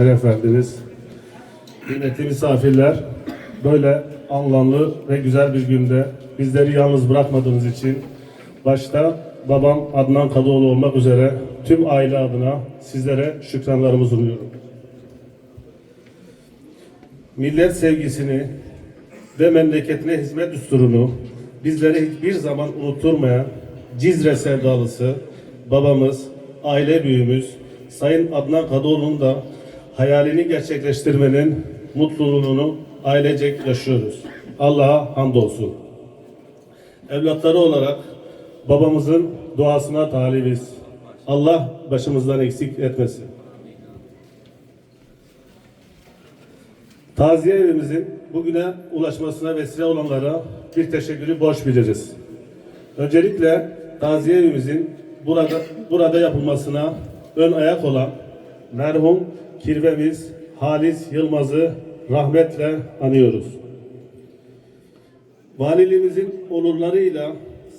şeref verdiniz. Kıymetli misafirler, böyle anlamlı ve güzel bir günde bizleri yalnız bırakmadığınız için başta babam Adnan Kadıoğlu olmak üzere tüm aile adına sizlere şükranlarımı sunuyorum. Millet sevgisini ve memleketine hizmet düsturunu bizlere hiçbir zaman unutturmayan Cizre sevdalısı babamız, aile büyüğümüz Sayın Adnan Kadıoğlu'nun da hayalini gerçekleştirmenin mutluluğunu ailecek yaşıyoruz. Allah'a hamdolsun. Evlatları olarak babamızın duasına talibiz. Allah başımızdan eksik etmesin. Taziye evimizin bugüne ulaşmasına vesile olanlara bir teşekkürü borç biliriz. Öncelikle taziye evimizin burada burada yapılmasına ön ayak olan merhum kirvemiz Halis Yılmaz'ı rahmetle anıyoruz. Valiliğimizin onurlarıyla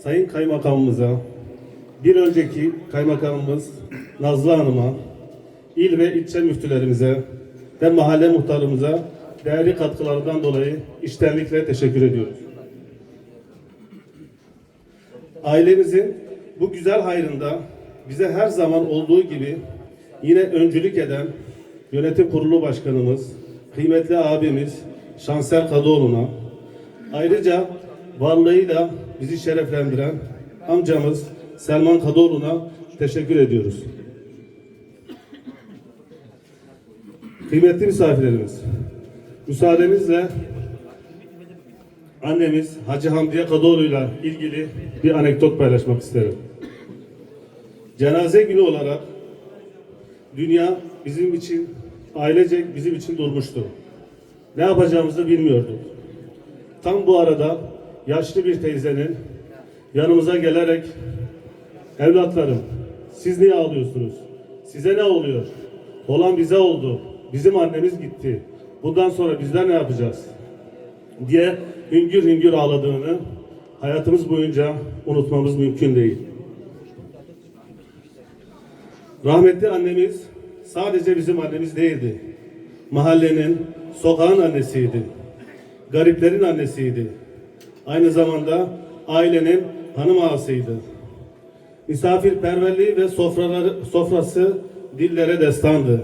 Sayın Kaymakamımıza, bir önceki Kaymakamımız Nazlı Hanım'a, il ve ilçe müftülerimize ve mahalle muhtarımıza değerli katkılarından dolayı içtenlikle teşekkür ediyoruz. Ailemizin bu güzel hayrında bize her zaman olduğu gibi yine öncülük eden yönetim kurulu başkanımız, kıymetli abimiz Şansel Kadıoğlu'na, ayrıca varlığıyla bizi şereflendiren amcamız Selman Kadıoğlu'na teşekkür ediyoruz. Kıymetli misafirlerimiz, müsaadenizle annemiz Hacı Hamdiye Kadıoğlu'yla ilgili bir anekdot paylaşmak isterim. Cenaze günü olarak dünya bizim için, ailecek bizim için durmuştu. Ne yapacağımızı bilmiyorduk. Tam bu arada yaşlı bir teyzenin yanımıza gelerek evlatlarım siz niye ağlıyorsunuz? Size ne oluyor? Olan bize oldu. Bizim annemiz gitti. Bundan sonra bizler ne yapacağız? diye hüngür hüngür ağladığını hayatımız boyunca unutmamız mümkün değil. Rahmetli annemiz sadece bizim annemiz değildi. Mahallenin, sokağın annesiydi. Gariplerin annesiydi. Aynı zamanda ailenin hanım ağasıydı. Misafirperverliği ve sofraları, sofrası dillere destandı.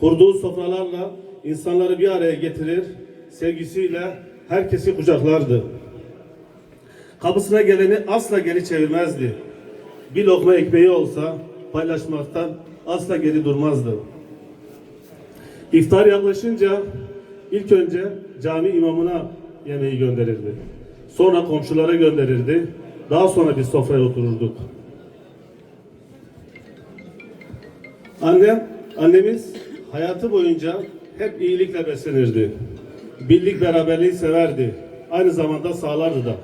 Kurduğu sofralarla insanları bir araya getirir, sevgisiyle herkesi kucaklardı. Kapısına geleni asla geri çevirmezdi. Bir lokma ekmeği olsa paylaşmaktan asla geri durmazdı. İftar yaklaşınca ilk önce cami imamına yemeği gönderirdi. Sonra komşulara gönderirdi. Daha sonra biz sofraya otururduk. Annem, annemiz hayatı boyunca hep iyilikle beslenirdi. Birlik beraberliği severdi. Aynı zamanda sağlardı da.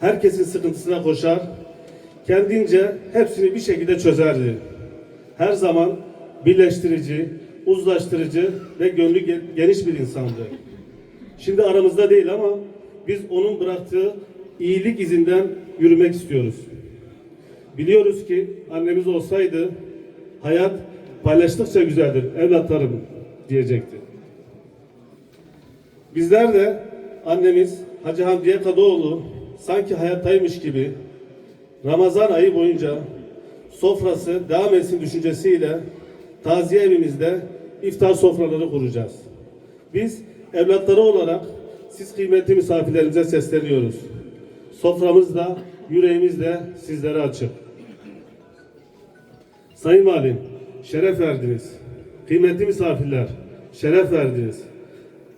Herkesin sıkıntısına koşar, kendince hepsini bir şekilde çözerdi. Her zaman birleştirici, uzlaştırıcı ve gönlü ge- geniş bir insandı. Şimdi aramızda değil ama biz onun bıraktığı iyilik izinden yürümek istiyoruz. Biliyoruz ki annemiz olsaydı hayat paylaştıkça güzeldir evlatlarım diyecekti. Bizler de annemiz Hacı Hamdiye Kadıoğlu sanki hayattaymış gibi Ramazan ayı boyunca sofrası devam etsin düşüncesiyle taziye evimizde iftar sofraları kuracağız. Biz evlatları olarak siz kıymetli misafirlerimize sesleniyoruz. Soframız da yüreğimiz de sizlere açık. Sayın Valim, şeref verdiniz. Kıymetli misafirler, şeref verdiniz.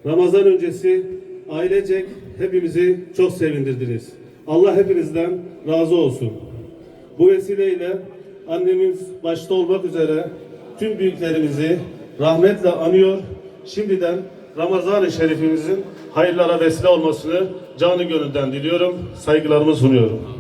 Ramazan öncesi ailecek hepimizi çok sevindirdiniz. Allah hepinizden razı olsun. Bu vesileyle annemiz başta olmak üzere tüm büyüklerimizi rahmetle anıyor. Şimdiden Ramazan-ı Şerifimizin hayırlara vesile olmasını canı gönülden diliyorum. Saygılarımı sunuyorum.